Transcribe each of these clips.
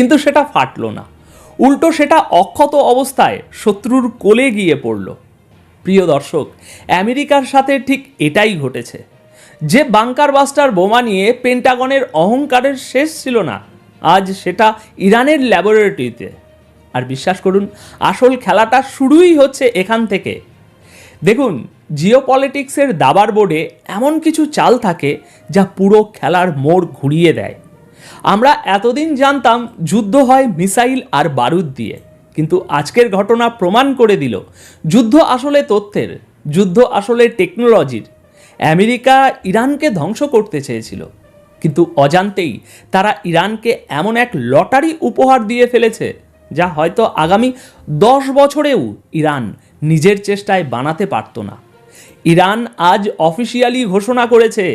কিন্তু সেটা ফাটলো না। উল্টো সেটা অক্ষত অবস্থায় শত্রুর কোলে গিয়ে পড়ল। প্রিয় দর্শক, আমেরিকার সাথে ঠিক এটাই ঘটেছে। যে বাংকার বাস্টার বোমা নিয়ে পেন্টাগনের অহংকারের শেষ ছিল না, আজ সেটা ইরানের ল্যাবরেটরিতে। আর বিশ্বাস করুন, আসল খেলাটা শুরুই হচ্ছে এখান থেকে। দেখুন জিও পলিটিক্সের দাবার বোর্ডে এমন কিছু চাল থাকে যা পুরো খেলার মোড় ঘুরিয়ে দেয়। আমরা এতদিন জানতাম যুদ্ধ হয় মিসাইল আর বারুদ দিয়ে, কিন্তু আজকের ঘটনা প্রমাণ করে দিল যুদ্ধ আসলে তথ্যের, যুদ্ধ আসলে টেকনোলজির। আমেরিকা ইরানকে ধ্বংস করতে চেয়েছিল, কিন্তু অজান্তেই তারা ইরানকে এমন এক লটারি উপহার দিয়ে ফেলেছে, যা হয়তো আগামী দশ বছরেও ইরান নিজের চেষ্টায় বানাতে পারত না। ইরান আজ অফিসিয়ালি ঘোষণা করেছে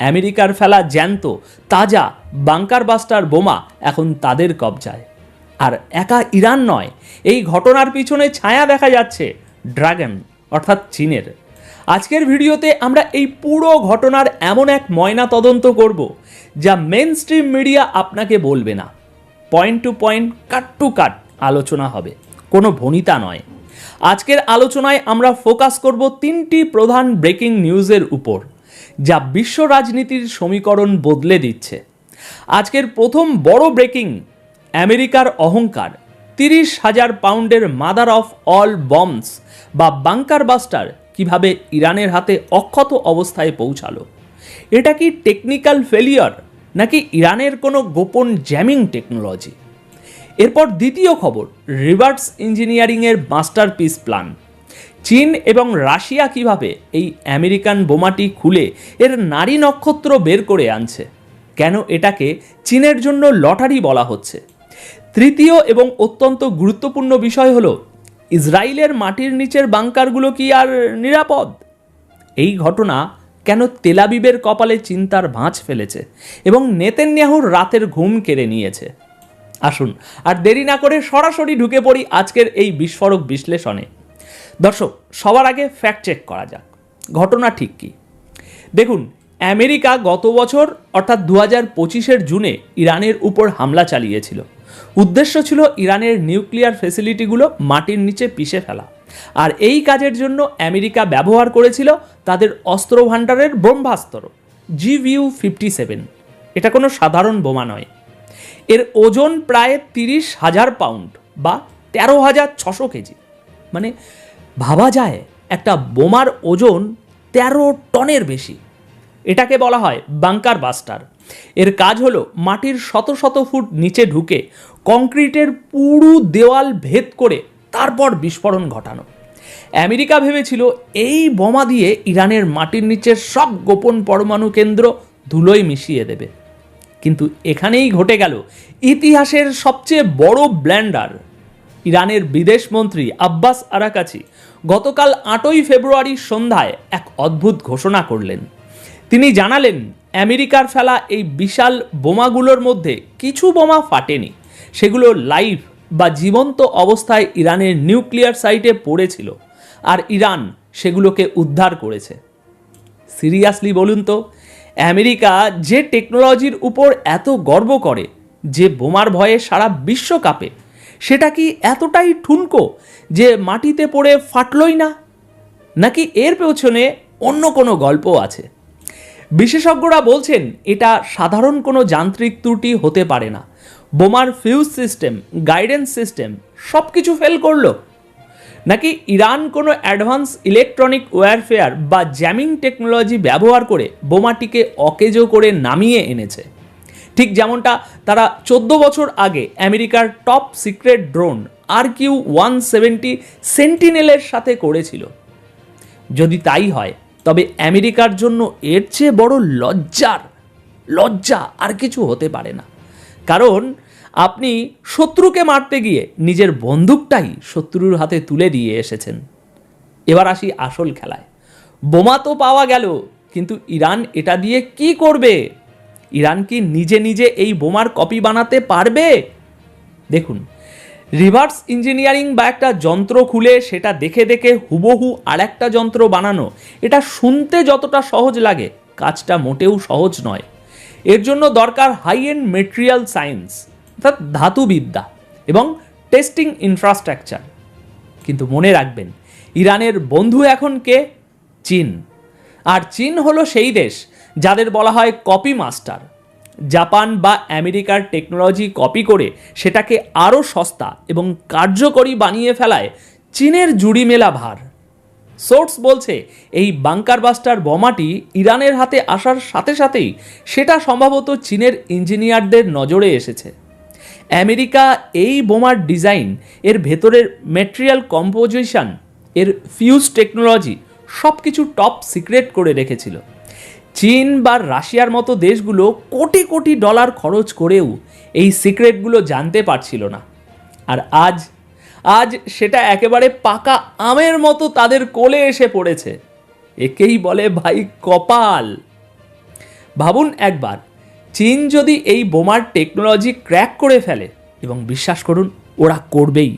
আমেরিকার ফেলা জ্যান্ত, তাজা বাংকার বাস্টার বোমা এখন তাদের কবজায়। আর একা ইরান নয়, এই ঘটনার পিছনে ছায়া দেখা যাচ্ছে ড্রাগন, অর্থাৎ চীনের। আজকের ভিডিওতে আমরা এই পুরো ঘটনার এমন এক ময়না তদন্ত করব, যা মেন স্ট্রিম মিডিয়া আপনাকে বলবে না। Point to point cut to cut আলোচনা হবে, কোনো ভনিতা নয়। আজকের আলোচনায় আমরা ফোকাস করব তিনটি প্রধান ব্রেকিং নিউজের উপর। যা বিশ্ব রাজনীতির সমীকরণ বদলে দিচ্ছে। আজকের প্রথম বড় ব্রেকিং, আমেরিকার অহংকার, তিরিশ হাজার পাউন্ডের মাদার অফ অল বম্বস বা বাংকার বাস্টার কীভাবে ইরানের হাতে অক্ষত অবস্থায় পৌঁছালো। এটা কি টেকনিক্যাল ফেলিয়ার নাকি ইরানের কোনো গোপন জ্যামিং টেকনোলজি? এরপর দ্বিতীয় খবর, রিভার্স ইঞ্জিনিয়ারিংয়ের মাস্টারপিস প্ল্যান। চীন এবং রাশিয়া কীভাবে এই আমেরিকান বোমাটি খুলে এর নারী নক্ষত্র বের করে আনছে? কেন এটাকে চীনের জন্য লটারি বলা হচ্ছে? তৃতীয় এবং অত্যন্ত গুরুত্বপূর্ণ বিষয় হলো, ইসরায়েলের মাটির নিচের বাংকারগুলো কি আর নিরাপদ? এই ঘটনা কেন তেলাবিবের কপালে চিন্তার ভাঁজ ফেলেছে এবং নেতেন্যাহুর রাতের ঘুম কেড়ে নিয়েছে? আসুন, আর দেরি না করে সরাসরি ঢুকে পড়ি আজকের এই বিস্ফোরক বিশ্লেষণে। দর্শক, সবার আগে ফ্যাক্ট চেক করা যাক। ঘটনা ঠিক কি? দেখুন, আমেরিকা গত বছর, অর্থাৎ দু হাজার পঁচিশের জুনে ইরানের উপর হামলা চালিয়েছিল। উদ্দেশ্য ছিল ইরানের নিউক্লিয়ার ফেসিলিটিগুলো মাটির নিচে পিষে ফেলা। আর এই কাজের জন্য আমেরিকা ব্যবহার করেছিল তাদের অস্ত্র ভাণ্ডারের ব্রহ্মাস্ত্র, জিভিউ ফিফটি সেভেন। এটা কোনো সাধারণ বোমা নয়। এর ওজন প্রায় তিরিশ হাজার পাউন্ড বা তেরো হাজার ছশো কেজি। মানে ভাবা যায় একটা বোমার ওজন তেরো টনের বেশি। এটাকে বলা হয় বাংকার বাস্টার। এর কাজ হলো মাটির শত শত ফুট নিচে ঢুকে কংক্রিটের পুরু দেওয়াল ভেদ করে তারপর বিস্ফোরণ ঘটানো। আমেরিকা ভেবেছিল এই বোমা দিয়ে ইরানের মাটির নিচের সব গোপন পরমাণু কেন্দ্র ধুলোয় মিশিয়ে দেবে। কিন্তু এখানেই ঘটে গেল ইতিহাসের সবচেয়ে বড় ব্ল্যান্ডার। ইরানের বিদেশ মন্ত্রী আব্বাস আরাকাচি গতকাল আটই ফেব্রুয়ারি সন্ধ্যায় এক অদ্ভুত ঘোষণা করলেন। তিনি জানালেন, আমেরিকার ফেলা এই বিশাল বোমাগুলোর মধ্যে কিছু বোমা ফাটেনি। সেগুলো লাইভ বা জীবন্ত অবস্থায় ইরানের নিউক্লিয়ার সাইটে পড়েছিল আর ইরান সেগুলোকে উদ্ধার করেছে। সিরিয়াসলি বলুন তো, আমেরিকা যে টেকনোলজির উপর এত গর্ব করে যে বোমার ভয়ে সারা বিশ্ব কাঁপে সেটা কি এতটাই ঠুনকো যে মাটিতে পড়ে ফাটলই না? নাকি এর পেছনে অন্য কোনো গল্প আছে? বিশেষজ্ঞরা বলছেন, এটা সাধারণ কোনো যান্ত্রিক ত্রুটি হতে পারে না। বোমার ফিউজ সিস্টেম গাইডেন্স সিস্টেম সব কিছু ফেল করল। নাকি ইরান কোনো অ্যাডভান্স ইলেকট্রনিক ওয়ারফেয়ার বা জ্যামিং টেকনোলজি ব্যবহার করে বোমাটিকে অকেজো করে নামিয়ে এনেছে? ঠিক যেমনটা তারা চোদ্দ বছর আগে আমেরিকার top secret drone R Q one seventy সেন্টিনেলের সাথে করেছিল। যদি তাই হয়, তবে আমেরিকার জন্য এর চেয়ে বড় লজ্জার, লজ্জা আর কিছু হতে পারে না। কারণ আপনি শত্রুকে মারতে গিয়ে নিজের বন্দুকটাই শত্রুর হাতে তুলে দিয়ে এসেছেন। এবার আসি আসল খেলায়। বোমা তো পাওয়া গেল, কিন্তু ইরান এটা দিয়ে কি করবে? ইরান কি নিজে নিজে এই বোমার কপি বানাতে পারবে? দেখুন, রিভার্স ইঞ্জিনিয়ারিং বা একটা যন্ত্র খুলে সেটা দেখে দেখে হুবহু আর একটা যন্ত্র বানানো। এটা শুনতে যতটা সহজ লাগে, কাজটা মোটেও সহজ নয়। এর জন্য দরকার হাই এন্ড মেটেরিয়াল সায়েন্স অর্থাৎ ধাতুবিদ্যা এবং টেস্টিং ইনফ্রাস্ট্রাকচার কিন্তু মনে রাখবেন, ইরানের বন্ধু এখন কে? চীন। আর চীন হলো সেই দেশ যাদের বলা হয় কপি মাস্টার জাপান বা আমেরিকার টেকনোলজি কপি করে সেটাকে আরও সস্তা এবং কার্যকরী বানিয়ে ফেলায় চীনের জুড়ি মেলা ভার। সোর্স বলছে, এই বাংকার বাস্টার বোমাটি ইরানের হাতে আসার সাথে সাথেই সেটা সম্ভবত চীনের ইঞ্জিনিয়ারদের নজরে এসেছে। আমেরিকা এই বোমার ডিজাইন এর ভেতরের ম্যাটেরিয়াল কম্পোজিশন এর ফিউজ টেকনোলজি সব কিছু টপ সিক্রেট করে রেখেছিল। চীন বা রাশিয়ার মতো দেশগুলো কোটি কোটি ডলার খরচ করেও এই সিক্রেটগুলো জানতে পারছিল না। আর আজ আজ সেটা একেবারে পাকা আমের মতো তাদের কোলে এসে পড়েছে। একেই বলে ভাই কপাল। ভাবুন একবার, চীন যদি এই বোমার টেকনোলজি ক্র্যাক করে ফেলে, এবং বিশ্বাস করুন, ওরা করবেই।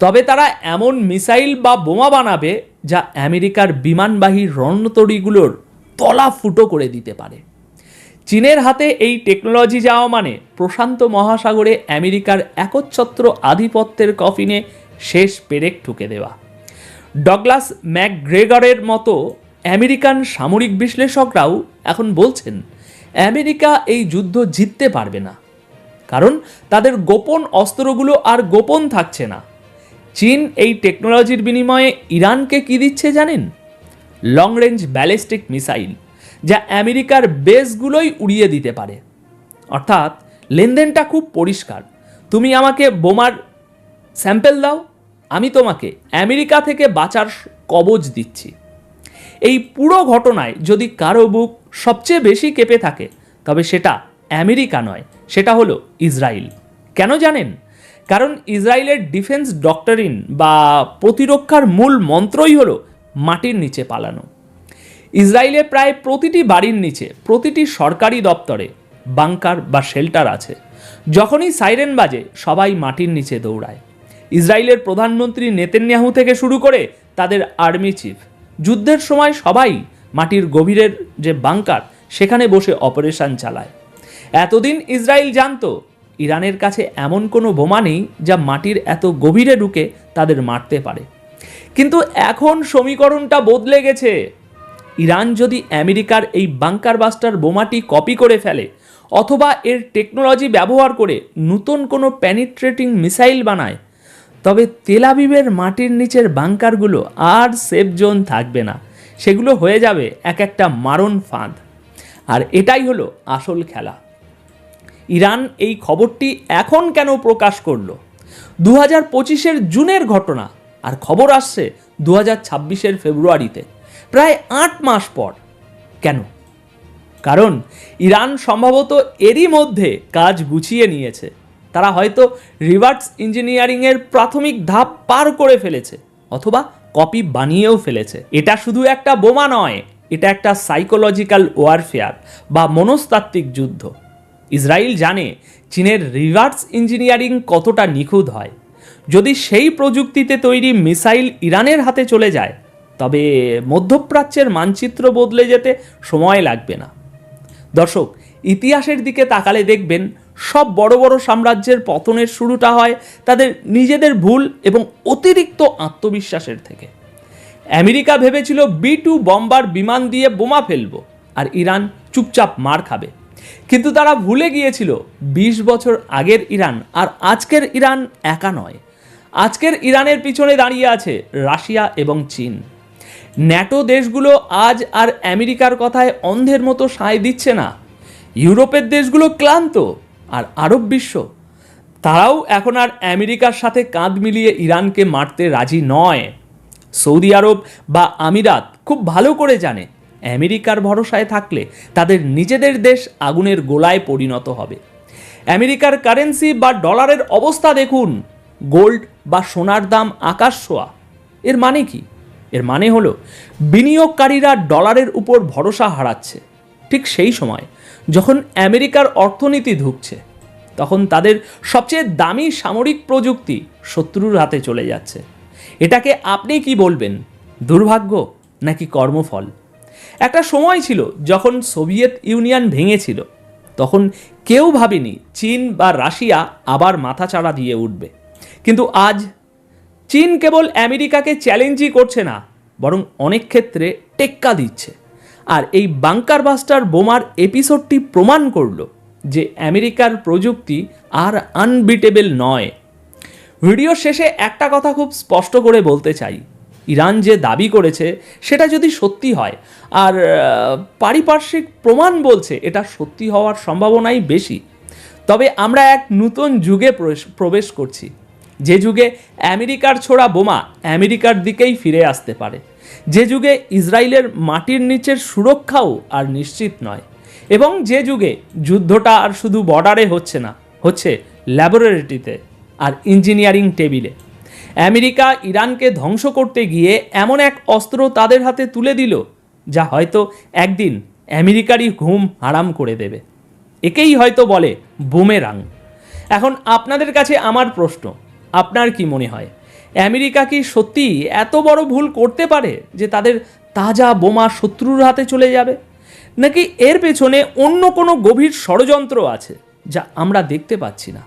তবে তারা এমন মিসাইল বা বোমা বানাবে যা আমেরিকার বিমানবাহী রণতরীগুলোর তলা ফুটো করে দিতে পারে। চীনের হাতে এই টেকনোলজি যাওয়া মানে প্রশান্ত মহাসাগরে আমেরিকার একচ্ছত্র আধিপত্যের কফিনে শেষ পেরেক ঠুকে দেওয়া। ডগলাস ম্যাকগ্রেগরের মতো আমেরিকান সামরিক বিশ্লেষকরাও এখন বলছেন, আমেরিকা এই যুদ্ধ জিততে পারবে না। কারণ তাদের গোপন অস্ত্রগুলো আর গোপন থাকছে না। চীন এই টেকনোলজির বিনিময়ে ইরানকে কি দিচ্ছে জানেন? লং রেঞ্জ ব্যালিস্টিক মিসাইল যা আমেরিকার বেসগুলোই উড়িয়ে দিতে পারে। অর্থাৎ, লেনদেনটা খুব পরিষ্কার। তুমি আমাকে বোমার স্যাম্পেল দাও, আমি তোমাকে আমেরিকা থেকে বাঁচার কবজ দিচ্ছি। এই পুরো ঘটনায় যদি কারও বুক সবচেয়ে বেশি কেঁপে থাকে, তবে সেটা আমেরিকা নয়, সেটা হলো ইসরায়েল কেন জানেন? কারণ ইসরায়েলের ডিফেন্স ডক্টরিন বা প্রতিরক্ষার মূল মন্ত্রই হলো মাটির নিচে পালানো। ইসরায়েলে প্রায় প্রতিটি বাড়ির নিচে, প্রতিটি সরকারি দপ্তরে বাংকার বা শেল্টার আছে। যখনই সাইরেন বাজে, সবাই মাটির নিচে দৌড়ায়। ইসরায়েলের প্রধানমন্ত্রী নেতেন্যাহু থেকে শুরু করে তাদের আর্মি চিফ। যুদ্ধের সময় সবাই মাটির গভীরের যে বাংকার, সেখানে বসে অপারেশন চালায়। এতদিন ইসরায়েল জানতো, ইরানের কাছে এমন কোনো বোমা নেই যা মাটির এত গভীরে ঢুকে তাদের মারতে পারে। কিন্তু এখন সমীকরণটা বদলে গেছে। ইরান যদি আমেরিকার এই বাংকার বাস্টার বোমাটি কপি করে ফেলে, অথবা এর টেকনোলজি ব্যবহার করে নতুন কোনো প্যানিট্রেটিং মিসাইল বানায়, তবে তেলাবিবের মাটির নিচের বাংকারগুলো আর সেফ জোন থাকবে না। সেগুলো হয়ে যাবে এক একটা মারণ ফাঁদ। আর এটাই হলো আসল খেলা। ইরান এই খবরটি এখন কেন প্রকাশ করল? দু হাজার পঁচিশের জুনের ঘটনা আর খবর আসছে দু হাজার ছাব্বিশের ফেব্রুয়ারিতে, প্রায় আট মাস পর। কেন? কারণ ইরান সম্ভবত এরই মধ্যে কাজ গুছিয়ে নিয়েছে। তারা হয়তো রিভার্স ইঞ্জিনিয়ারিংয়ের প্রাথমিক ধাপ পার করে ফেলেছে, অথবা কপি বানিয়েও ফেলেছে। এটা শুধু একটা বোমা নয়, এটা একটা সাইকোলজিক্যাল ওয়ারফেয়ার বা মনস্তাত্ত্বিক যুদ্ধ। ইসরায়েল জানে চীনের রিভার্স ইঞ্জিনিয়ারিং কতটা নিখুঁত হয়। যদি সেই প্রযুক্তিতে তৈরি মিসাইল ইরানের হাতে চলে যায়, তবে মধ্যপ্রাচ্যের মানচিত্র বদলে যেতে সময় লাগবে না। দর্শক, ইতিহাসের দিকে তাকালে দেখবেন, সব বড় বড় সাম্রাজ্যের পতনের শুরুটা হয় তাদের নিজেদের ভুল এবং অতিরিক্ত আত্মবিশ্বাসের থেকে। আমেরিকা ভেবেছিল বি টু বম্বার বিমান দিয়ে বোমা ফেলব আর ইরান চুপচাপ মার খাবে। কিন্তু তারা ভুলে গিয়েছিল, বিশ বছর আগের ইরান আর আজকের ইরান একা নয়। আজকের ইরানের পিছনে দাঁড়িয়ে আছে রাশিয়া এবং চীন। ন্যাটো দেশগুলো আজ আর আমেরিকার কথায় অন্ধের মতো সায় দিচ্ছে না। ইউরোপের দেশগুলো ক্লান্ত আর আরব বিশ্ব। তারাও এখন আর আমেরিকার সাথে কাঁধ মিলিয়ে ইরানকে মারতে রাজি নয়। সৌদি আরব বা আমিরাত খুব ভালো করে জানে, আমেরিকার ভরসায় থাকলে তাদের নিজেদের দেশ আগুনের গোলায় পরিণত হবে। আমেরিকার কারেন্সি বা ডলারের অবস্থা দেখুন। গোল্ড বা সোনার দাম আকাশ ছোঁয়া। এর মানে কি? এর মানে হলো, বিনিয়োগকারীরা ডলারের উপর ভরসা হারাচ্ছে। ঠিক সেই সময়, যখন আমেরিকার অর্থনীতি ধুকছে, তখন তাদের সবচেয়ে দামি সামরিক প্রযুক্তি শত্রুর হাতে চলে যাচ্ছে। এটাকে আপনি কি বলবেন, দুর্ভাগ্য নাকি কর্মফল? একটা সময় ছিল যখন সোভিয়েত ইউনিয়ন ভেঙেছিল, তখন কেউ ভাবেনি চীন বা রাশিয়া আবার মাথাচাড়া দিয়ে উঠবে। কিন্তু আজ চীন কেবল আমেরিকাকে চ্যালেঞ্জই করছে না, বরং অনেক ক্ষেত্রে টেক্কা দিচ্ছে। আর এই বাংকার বাস্টার বোমার এপিসোডটি প্রমাণ করল যে আমেরিকার প্রযুক্তি আর আনবিটেবল নয়। ভিডিও শেষে একটা কথা খুব স্পষ্ট করে বলতে চাই। ইরান যে দাবি করেছে, সেটা যদি সত্যি হয়, আর পারিপার্শ্বিক প্রমাণ বলছে, এটা সত্যি হওয়ার সম্ভাবনাই বেশি। তবে আমরা এক নতুন যুগে প্রবেশ- প্রবেশ করছি। যে যুগে আমেরিকার ছোড়া বোমা আমেরিকার দিকেই ফিরে আসতে পারে, যে যুগে ইসরায়েলের মাটির নিচের সুরক্ষাও আর নিশ্চিত নয়, এবং যে যুগে যুদ্ধটা আর শুধু বর্ডারে হচ্ছে না, হচ্ছে ল্যাবরেটরিতে আর ইঞ্জিনিয়ারিং টেবিলে। আমেরিকা ইরানকে ধ্বংস করতে গিয়ে এমন এক অস্ত্র তাদের হাতে তুলে দিল, যা হয়তো একদিন আমেরিকারই ঘুম হারাম করে দেবে। একেই হয়তো বলে বুমেরাং। এখন আপনাদের কাছে আমার প্রশ্ন আপনার কি মনে হয়? আমেরিকা কি সত্যি এত বড় ভুল করতে পারে যে তাদের তাজা বোমা শত্রুর হাতে চলে যাবে? নাকি এর পেছনে অন্য কোনো গভীর ষড়যন্ত্র আছে যা আমরা দেখতে পাচ্ছি না?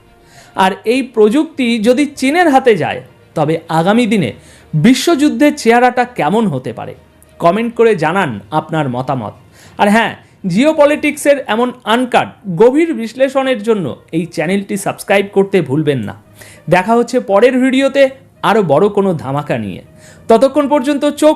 আর এই প্রযুক্তি যদি চীনের হাতে যায়, তবে আগামী দিনে বিশ্বযুদ্ধের চেহারাটা কেমন হতে পারে? কমেন্ট করে জানান আপনার মতামত। আর হ্যাঁ জিও পলিটিক্সের এমন আনকাট, গভীর বিশ্লেষণের জন্য এই চ্যানেলটি সাবস্ক্রাইব করতে ভুলবেন না। দেখা হচ্ছে পরের ভিডিওতে আরও বড় কোনো ধামাকা নিয়ে। ততক্ষণ পর্যন্ত চোখ